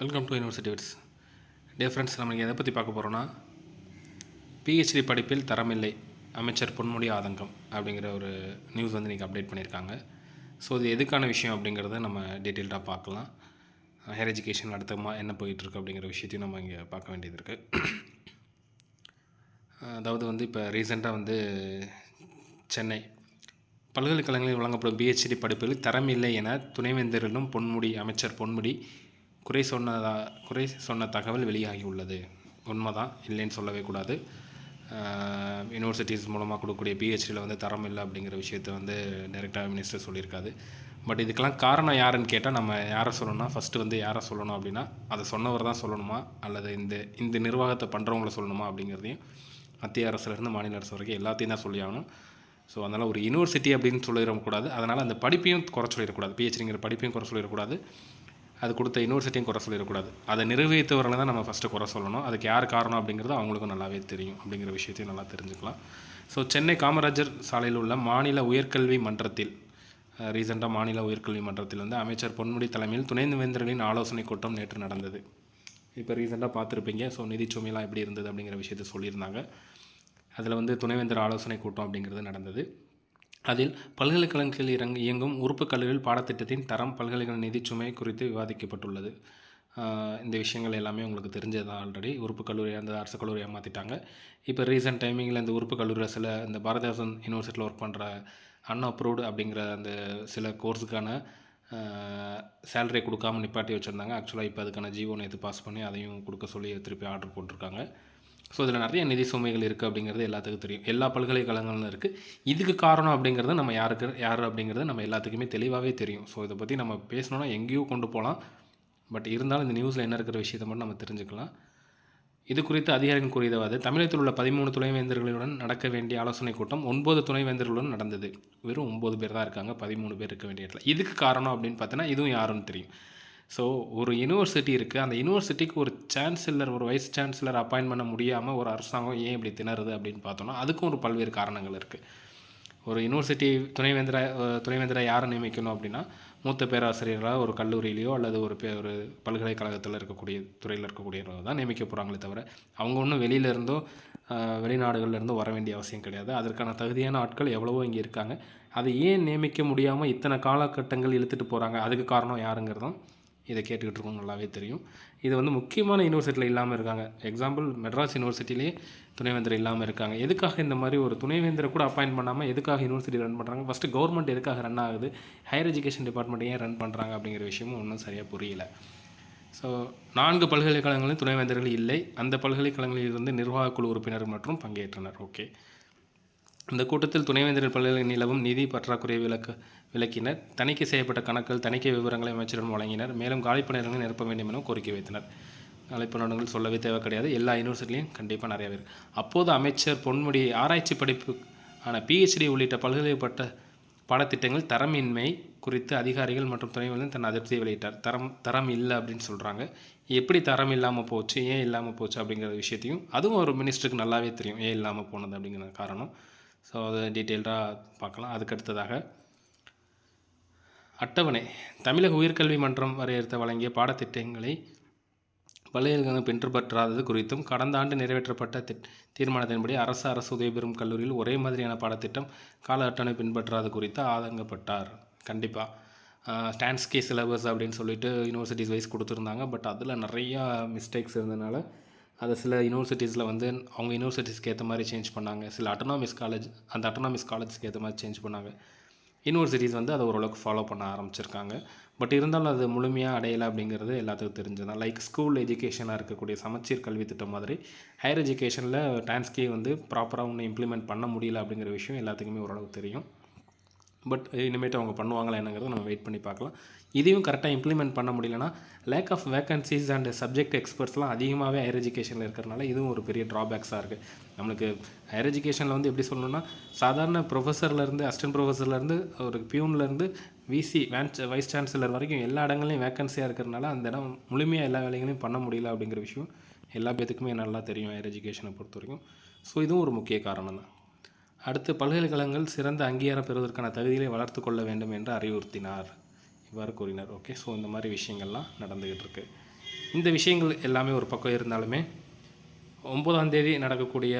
Welcome to university விட்ஸ் டே friends நம்ம எதை பற்றி பார்க்க போகிறோன்னா பிஹெச்டி படிப்பில் தரமில்லை அமைச்சர் பொன்முடி ஆதங்கம் அப்படிங்கிற ஒரு நியூஸ் வந்து இன்றைக்கி அப்டேட் பண்ணியிருக்காங்க. ஸோ இது எதுக்கான விஷயம் அப்படிங்கிறத நம்ம டீட்டெயில்டாக பார்க்கலாம். ஹையர் எஜுகேஷன் அடுத்தமாக என்ன போயிட்டுருக்கு அப்படிங்கிற விஷயத்தையும் நம்ம இங்கே பார்க்க வேண்டியது இருக்குது அதாவது வந்து இப்போ ரீசெண்டாக வந்து சென்னை பல்கலைக்கழகங்களில் வழங்கப்படும் பிஹெச்டி படிப்பில் தரமில்லை என துணைவேந்தரிலும் பொன்முடி அமைச்சர் பொன்முடி குறை சொன்னதா குறை சொன்ன தகவல் வெளியாகியுள்ளது. உண்மைதான் இல்லைன்னு சொல்லவே கூடாது. யூனிவர்சிட்டிஸ் மூலமாக கொடுக்கக்கூடிய பிஹெச்டியில் வந்து தரம் இல்லை அப்படிங்கிற விஷயத்தை வந்து டைரெக்டாக மினிஸ்டர் சொல்லியிருக்காது பட் இதுக்கெல்லாம் காரணம் யாருன்னு கேட்டால் நம்ம யாரை சொல்லணும்னா ஃபஸ்ட்டு வந்து யாரை சொல்லணும் அப்படின்னா அதை சொன்னவர் தான் சொல்லணுமா? அல்லது இந்த இந்த நிர்வாகத்தை பண்ணுறவங்கள சொல்லணுமா? அப்படிங்கிறதையும் மத்திய அரசுலேருந்து மாநில அரசு வரைக்கும் எல்லாத்தையும் தான் சொல்லி ஆகணும். ஸோ அதனால் ஒரு யூனிவர்சிட்டி அப்படின்னு சொல்லிடக்கூடாது அதனால் அந்த படிப்பையும் குறை சொல்லிடக்கூடாது. பிஹெச்டிங்கிற படிப்பையும் குறை சொல்லிடக்கூடாது. அது கொடுத்த யூனிவர்சிட்டியும் குறை சொல்லிடக்கூடாது. அதை நிர்வகித்தவர்களை தான் நம்ம ஃபஸ்ட்டு குறை சொல்லணும். அதுக்கு யார் காரணம் அப்படிங்கிறது அவங்களுக்கும் நல்லாவே தெரியும் அப்படிங்கிற விஷயத்தையும் நல்லா தெரிஞ்சுக்கலாம். ஸோ சென்னை காமராஜர் சாலையில் உள்ள மாநில உயர்கல்வி மன்றத்தில் ரீசெண்டாக மாநில உயர்கல்வி மன்றத்தில் வந்து அமைச்சர் பொன்முடி தலைமையில் துணைவேந்தர்களின் ஆலோசனை கூட்டம் நேற்று நடந்தது. இப்போ ரீசெண்டாக பார்த்துருப்பீங்க. ஸோ நிதிச்சுமையெல்லாம் எப்படி இருந்தது அப்படிங்கிற விஷயத்த சொல்லியிருந்தாங்க. அதில் வந்து துணைவேந்தர் ஆலோசனை கூட்டம் அப்படிங்கிறது நடந்தது. அதில் பல்கலைக்கழகத்தில் இறங்க இயங்கும் உறுப்பு கல்லூரியில் பாடத்திட்டத்தின் தரம் பல்கலைக்கழக நிதிச்சுமை குறித்து விவாதிக்கப்பட்டுள்ளது. இந்த விஷயங்கள் எல்லாமே உங்களுக்கு தெரிஞ்சது ஆல்ரெடி உறுப்பு கல்லூரி அந்த அரசு கல்லூரியை மாற்றிட்டாங்க இப்போ ரீசெண்ட் டைமிங்கில் இந்த உறுப்பு கல்லூரியில் சில இந்த பாரதிதாசன் யூனிவர்சிட்டியில் ஒர்க் பண்ணுற அன் அப்ரூவ்டு அப்படிங்கிற அந்த சில கோர்ஸுக்கான சேலரியை கொடுக்காம நிப்பாட்டி வச்சுருந்தாங்க. ஆக்சுவலாக இப்போ அதுக்கான ஜியோ நேற்று பாஸ் பண்ணி அதையும் கொடுக்க சொல்லி திருப்பி ஆர்டர் போட்டிருக்காங்க. ஸோ இதில் நிறைய நிதி சுமைகள் இருக்குது அப்படிங்கிறது எல்லாத்துக்கும் தெரியும். எல்லா பல்கலைக்கழகங்களும் இருக்குது இதுக்கு காரணம் அப்படிங்கிறது நம்ம யாருக்கு யார் அப்படிங்கிறது நம்ம எல்லாத்துக்குமே தெளிவாகவே தெரியும். ஸோ இதை பற்றி நம்ம பேசணுன்னா எங்கேயோ கொண்டு போகலாம் பட் இருந்தாலும் இந்த நியூஸில் என்ன இருக்கிற விஷயத்தை மட்டும் நம்ம தெரிஞ்சுக்கலாம். இது குறித்து அதிகாரிகள் கூறியதாவது தமிழகத்தில் உள்ள பதிமூணு துணைவேந்தர்களுடன் நடக்க வேண்டிய ஆலோசனை கூட்டம் ஒன்பது துணைவேந்தர்களுடன் நடந்தது. வெறும் ஒம்பது பேர் தான் இருக்காங்க பதிமூணு பேர் இருக்க வேண்டிய இடத்துல. இதுக்கு காரணம் அப்படின்னு பார்த்தோன்னா இதுவும் யாருன்னு தெரியும். ஸோ ஒரு யூனிவர்சிட்டி இருக்குது அந்த யூனிவர்சிட்டிக்கு ஒரு சான்சலர் ஒரு வைஸ் சான்சலர் அப்பாயின்ட் பண்ண முடியாமல் ஒரு அரசாங்கம் ஏன் இப்படி திணறுது அப்படின்னு பார்த்தோன்னா அதுக்கும் ஒரு பல்வேறு காரணங்கள் இருக்குது ஒரு யூனிவர்சிட்டி துணைவேந்தரை துணைவேந்தரை யாரை நியமிக்கணும் அப்படின்னா மூத்த பேராசிரியராக ஒரு கல்லூரியிலையோ அல்லது ஒரு பே ஒரு பல்கலைக்கழகத்தில் இருக்கக்கூடிய துறையில் இருக்கக்கூடியவங்க தான் நியமிக்க போகிறாங்களே தவிர அவங்க ஒன்றும் வெளியிலேருந்தோ இருந்தோ வர வேண்டிய அவசியம் கிடையாது. அதற்கான தகுதியான ஆட்கள் எவ்வளவோ இங்கே இருக்காங்க. அதை ஏன் நியமிக்க முடியாமல் இத்தனை காலகட்டங்கள் இழுத்துட்டு போகிறாங்க அதுக்கு காரணம் யாருங்கிறதும் இதை கேட்டுக்கிட்டு இருக்கோம் நல்லாவே தெரியும். இது வந்து முக்கியமான யூனிவர்சிட்டியில் இல்லாமல் இருக்காங்க. எக்ஸாம்பிள் மெட்ராஸ் யூனிவர்சிட்டிலே துணைவேந்தர் இல்லாமல் இருக்காங்க. எதுக்காக இந்த மாதிரி ஒரு துணைவேந்தரை கூட அப்பாயிண்ட் பண்ணாமல் எதுக்காக யூனிவர்சிட்டி ரன் பண்ணுறாங்க ஃபஸ்ட்டு கவர்மெண்ட் எதுக்காக ரன் ஆகுது? ஹையர் எஜுகேஷன் டிபார்ட்மெண்ட் ஏன் ரன் பண்ணுறாங்க அப்படிங்கிற விஷயமும் ஒன்றும் சரியாக புரியல. ஸோ நான்கு பல்கலைக்கழகங்களில் துணைவேந்தர்கள் இல்லை. அந்த பல்கலைக்கழகங்களில் இருந்து நிர்வாகக்குழு உறுப்பினர் மற்றும் பங்கேற்றனர். ஓகே இந்த கூட்டத்தில் துணைவேந்தர் பல்கலை நிலவும் நிதி பற்றாக்குறையை விளக்க விளக்கினர். தணிக்கை செய்யப்பட்ட கணக்குகள் தணிக்கை விவரங்களை அமைச்சரிடம் வழங்கினர். மேலும் காலிப்பணியிடங்களை நிரப்ப வேண்டும் என கோரிக்கை வைத்தனர். காலிப்பணியிடங்கள் சொல்லவே தேவை கிடையாது. எல்லா யூனிவர்சிட்டிலையும் கண்டிப்பாக நிறையவே பேர். அப்போது அமைச்சர் பொன்முடி ஆராய்ச்சி படிப்பு ஆன பிஹெச்டி உள்ளிட்ட பல்கலைப்பட்ட பாடத்திட்டங்கள் தரமின்மை குறித்து அதிகாரிகள் மற்றும் துணைவேந்தர் தன் அதிருப்தியை வெளியிட்டார். தரம் தரம் இல்லை அப்படின்னு சொல்கிறாங்க எப்படி தரம் இல்லாமல் போச்சு? ஏன் இல்லாமல் போச்சு அப்படிங்கிற விஷயத்தையும் அதுவும் ஒரு மினிஸ்டருக்கு நல்லாவே தெரியும். ஏன் இல்லாமல் போனது அப்படிங்கிற காரணம். ஸோ அதை டீட்டெயில்டாக பார்க்கலாம். அதுக்கு அடுத்ததாக அட்டவணை. தமிழக உயர்கல்வி மன்றம் வரையறுத்த வழங்கிய பாடத்திட்டங்களை பல்கலைக்கழகம் பின்பற்றாதது குறித்தும் கடந்த ஆண்டு நிறைவேற்றப்பட்ட தி தீர்மானத்தின்படி அரசு அரசு உதவி பெறும் கல்லூரியில் ஒரே மாதிரியான பாடத்திட்டம் கால அட்டவணை பின்பற்றாது குறித்து ஆதங்கப்பட்டார். கண்டிப்பாக ஸ்டான்ஸ்கே சிலபஸ் அப்படின்னு சொல்லிட்டு யூனிவர்சிட்டிஸ் வைஸ் கொடுத்துருந்தாங்க. பட் அதில் நிறையா மிஸ்டேக்ஸ் இருந்ததுனால அதை சில யூனிவர்சிட்டிஸில் வந்து அவங்க யூனிவர்சிட்டிஸ்க்கு ஏற்ற மாதிரி சேஞ்ச் பண்ணாங்க. சில அட்டனாமிஸ் காலேஜ் அந்த அட்டனாமிஸ் காலேஜ்க்கு ஏற்ற மாதிரி சேஞ்ச் பண்ணாங்க. யூனிவர்சிட்டிஸ் வந்து அதை ஓரளவுக்கு ஃபாலோ பண்ண ஆரம்பிச்சிருக்காங்க. பட் இருந்தாலும் அது முழுமையாக அடையலை அப்படிங்கிறது எல்லாத்துக்கும் தெரிஞ்சதான். லைக் ஸ்கூல் எஜுகேஷனாக இருக்கக்கூடிய சமச்சீர் கல்வி திட்டம் மாதிரி ஹையர் எஜுகேஷனில் டான்ஸ்கே வந்து ப்ராப்பராக ஒன்று இம்ப்ளிமெண்ட் பண்ண முடியல அப்படிங்கிற விஷயம் எல்லாத்துக்குமே ஓரளவுக்கு தெரியும். பட் இனிமேட்டு அவங்க பண்ணுவாங்களா என்னங்கிறத நம்ம வெயிட் பண்ணி பார்க்கலாம். இதையும் கரெக்டாக இம்ப்ளிமெண்ட் பண்ண முடியலன்னா lack of vacancies and subject எக்ஸ்பர்ட்ஸ்லாம் அதிகமாகவே ஹையர் எஜுகேஷனில் இருக்கிறனால இதுவும் ஒரு பெரிய ட்ராபேக்ஸாக இருக்குது நம்மளுக்கு ஹையர் எஜுகேஷனில் வந்து எப்படி சொல்லணும்னா சாதாரண ப்ரொஃபஸர்லேருந்து அசிஸ்டன்ட் ப்ரொஃபஸர்லேருந்து ஒரு பியூன்லேருந்து விசி வேன்ஸ் வைஸ் சான்சலர் வரைக்கும் எல்லா இடங்களையும் வேக்கன்சியாக இருக்கிறனால அந்த இடம் முழுமையாக எல்லா வேலைகளையும் பண்ண முடியல அப்படிங்கிற விஷயம் எல்லா பேத்துக்குமே நல்லா தெரியும் ஹையர் எஜுகேஷனை பொறுத்த வரைக்கும் ஸோ இதுவும் ஒரு முக்கிய காரணம் தான் அடுத்து பல்கலைக்கழகங்கள் சிறந்த அங்கீகாரம் பெறுவதற்கான தகுதிகளை வளர்த்து கொள்ள வேண்டும் என்று அறிவுறுத்தினார். இவ்வாறு கூறினார். ஓகே ஸோ இந்த மாதிரி விஷயங்கள்லாம் நடந்துக்கிட்டு இருக்கு. இந்த விஷயங்கள் எல்லாமே ஒரு பக்கம் இருந்தாலுமே ஒம்பதாம் தேதி நடக்கக்கூடிய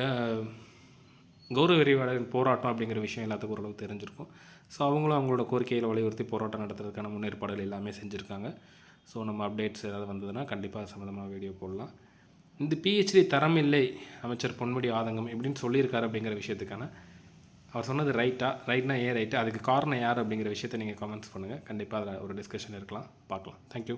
கௌரவ விரிவாளரின் போராட்டம் அப்படிங்கிற விஷயம் எல்லாத்துக்கும் ஓரளவுக்கு தெரிஞ்சிருக்கும். ஸோ அவங்களும் அவங்களோட கோரிக்கையில் வலியுறுத்தி போராட்டம் நடத்துறதுக்கான முன்னேற்பாடுகள் எல்லாமே செஞ்சுருக்காங்க. ஸோ நம்ம அப்டேட்ஸ் ஏதாவது வந்ததுன்னா கண்டிப்பாக சம்மந்தமாக வீடியோ போடலாம். இந்த பிஹெச்டி தரம் இல்லை அமைச்சர் பொன்முடி ஆதங்கம் எப்படின்னு சொல்லியிருக்காரு அப்படிங்கிற விஷயத்துக்கான அவர் சொன்னது ரைட்டா ரைட்னா ஏன் ரைட்டு அதுக்கு காரணம் யார் அப்படிங்கிற விஷயத்தை நீங்கள் கமெண்ட்ஸ் பண்ணுங்கள் கண்டிப்பாக அதில் ஒரு டிஸ்கஷன் இருக்கலாம். பார்க்கலாம். தேங்க்யூ